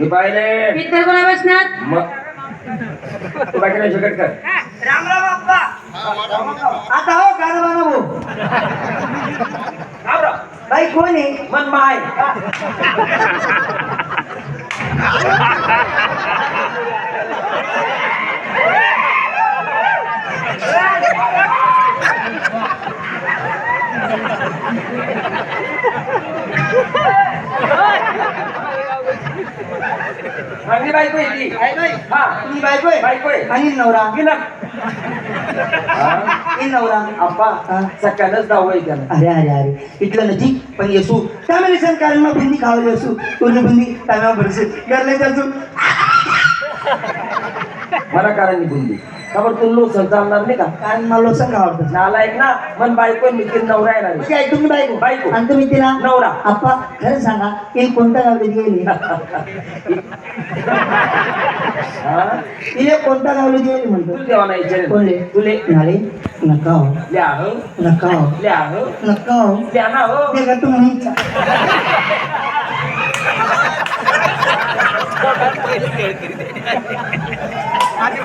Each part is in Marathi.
मी पाहिले. पित्तर कोणा बसणार? मग. तू बाकी नाही शकत कर. राम राम अप्पा आता हो गाणं म्हणा भाऊ राम राम. बाई कोण आहे? मन माय. चांगली बायको आहे ती हा. तुम्ही बायको आहे बायको आहे आणि नवरा. हा? हे नवरा. आप्पा. सकाळच दाव आहे त्याला. अरे अरे अरे. इथलं नजीक. पण येसू. त्यामुळे सण कारण बुंदी खावली असू. पूर्ण बुंदी ताम्या भरसे गरले जासू मला कारण बुंदी का बरं तू लोसन चालणार नाही का? कारण मला लोसंग आवडतं. नालायक ना मन बायको मी ती नवरा येणार आहे. तुम्ही बायको. बायको. आणि तुम्ही तिला? नवरा. आप्पा खरं सांगा हे कोणत्या गावले गेले? हा? तिने कोणत्या गावले गेले म्हणतो? तू देवा नाही विचारेल. कोणले तुले. नाले नका हो. ल्या हो. नका हो. ल्या हो. नका हो. ल्या ना हो. ते का तुम्ही Ha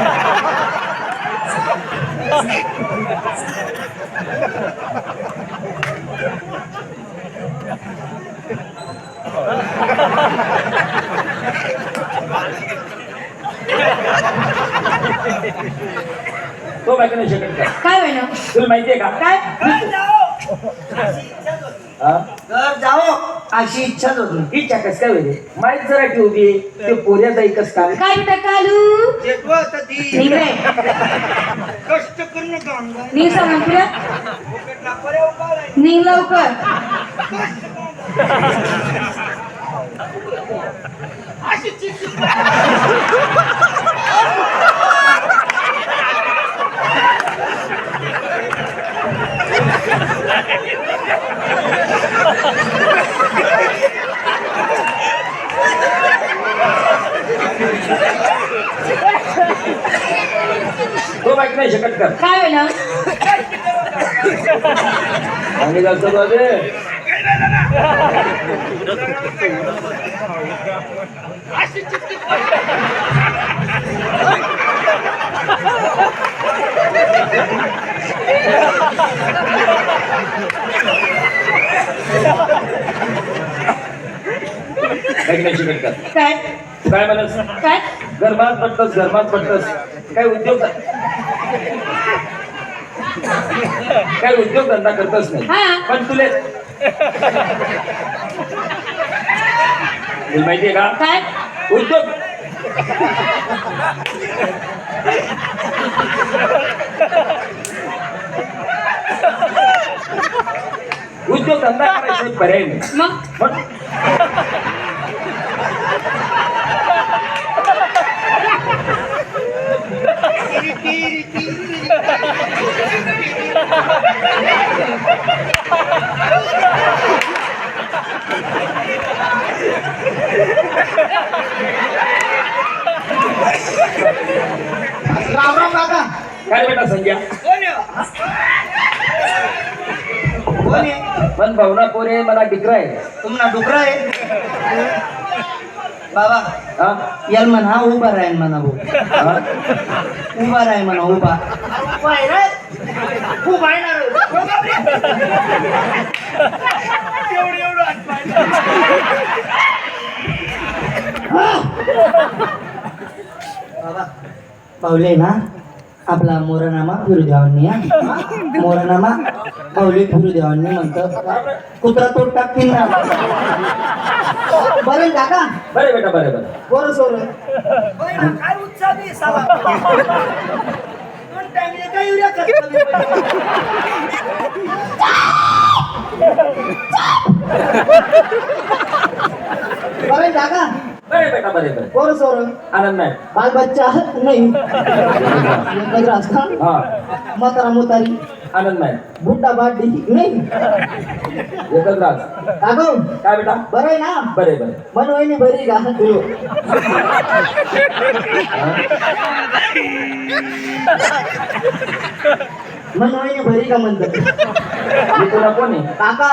ha ha! तो बायको नाही शकत का काय होईना तुला माहितीये का काय हा? घर जाओ अशी इच्छाच होती इच्छा कस काय होते? माहीत जरा ठेवते ते पोऱ्याचा एकच काय? काय बेटा कालू? ती निघ रे कष्ट करून काम निघ सांग निघ लवकर. नाही शकत काय बाबे. नाही शकत का? काय? काय काय? गरमात पडतस गरमात पडतस. काय उद्योग काय उद्योग धंदा करतच नाही. हा. पण तुले तुला माहितीये का? काय? उद्योग. उद्योग धंदा करायचा पर्याय नाही. मग? पण राम राम काका काय बेटा कोण आहे पण भावना पोरे मला डिकरा आहे. तुम्हाला डुकरा आहे? बाबा हा? याल म्हणा उभा राहील म्हणा भाऊ. हा? उभा राहील म्हणा उभा. बाबा पावले ना आपला मोरनामा फिरू देवांनी हा? मोरनामा पावले फिरू देवांनी म्हणतं. कुत्रा तोड टाकतील ना. बरं काका? बरे बेटा बरे बरे बरं सोर काय उत्साह बरं काका? बरे बेटा बरे बरे. पोर सोर. आनंद नाही बाल बच्चा नाही. एकच रास्ता हा. म्हातारा मुतारी आनंद नाही बुड्डा बाडी नाही. एकच राज काकू काय बेटा? बरं आहे ना? बरे बरे. मन वहिनी बरी का? तू मन वहिनी बरी का म्हणतात मी तुला कोण आहे? काका.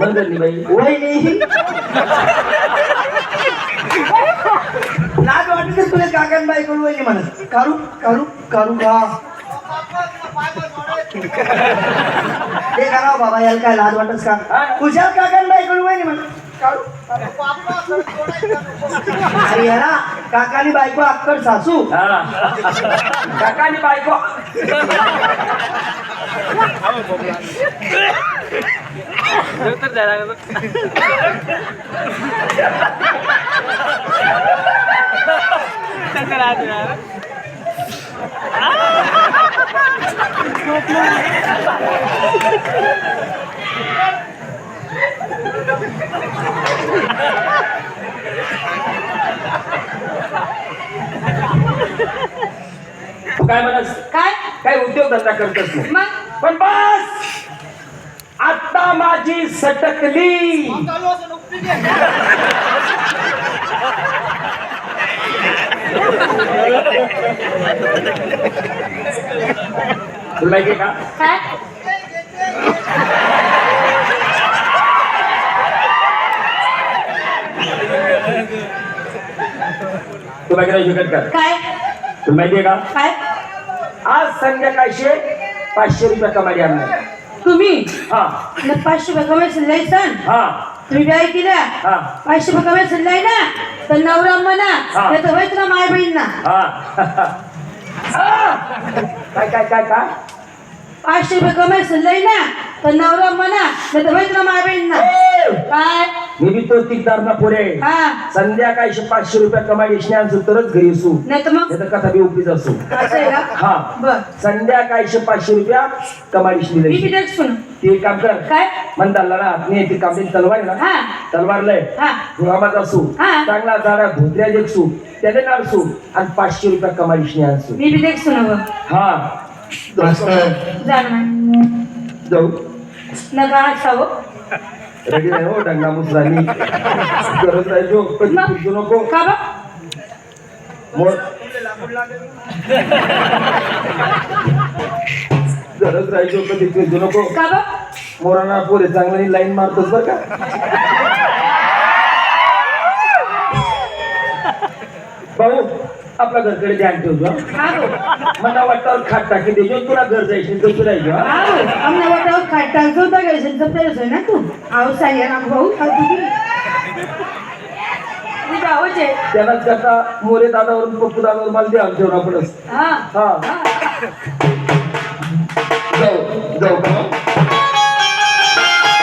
मंदिरली बाई. वहिनी लाज वाटते तुला काकान बाई करू वहिनी म्हणत. कारू कारू कारू का ते करा बाबा याला काय लाज वाटत का? हा? तुझ्या काकान बाई करू वहिनी म्हणत. अरे याला काकानी बायको अक्कड सासू. हा. काकानी बायको. तू काय म्हणस काय? काय उद्योग धंदा करतच नाही मग? पण बस! आता माझी सटकली. तुला माहिती आहे का काय? तुला काय शकत का काय तुला माहिती आहे का? काय? आज संध्याकाळशे पाचशे रुपये कमाडी आणणार. तुम्ही? हा. न पाचशे रुपये कमाई शिल्लक सण? हा. तुम्ही केल्या हा. पाचशे कमाई शिल्लक ना? तर नवरा म्हणा. नाही तर होय तुला माय बहीण ना. काय काय काय काय? पाचशे रुपये कमाई शिल्लक ना? तर नवरा म्हणा नाही तर होय तुला माय बहीण ना. काय? मी बी तो तिकदार ना पुढे हा. संध्याकाळशे पाचशे रुपये कमाई स्नेहांचं तरच घरी असू नाही तर मग? नाही तर कथा बी उपीच असू असं आहे का? हा. बर. संध्याकाळशे पाचशे रुपया कमाई मी किती सुन ते एक काम कर. काय? म्हणताल ना मी ते काम तलवार आहे ना? हा. तलवार लय. हा. गुलामाचा सू हा. चांगला जाडा धोत्र्या एक सू त्याचे नाव सू आणि पाचशे रुपया कमाई स्नेहान सू मी बी सुन हा. जाणार जाऊ नका असावं रेडी नाही हो डंगा मुसरानी गरज नाही जो कधी? पुसू नको का बा मोर गरज राहायचो कधी फिरजू नको का बा मोराना पोरे चांगल्याने लाईन मारतोस बर का भाऊ आपल्या घरकडे ध्यान ठेवतो मला वाटतं खाट टाकी देजो तुला घर जायचे तर तुला येतो हं. आहो आमना वाटाव खाटा जोता गेल जप्त ना तू? आहो साया ना भाऊ त्यालाच करता मोरे दादावरून पप्पू दादावर मला ठेवणं पडस हा. हा. जाऊ जाऊ?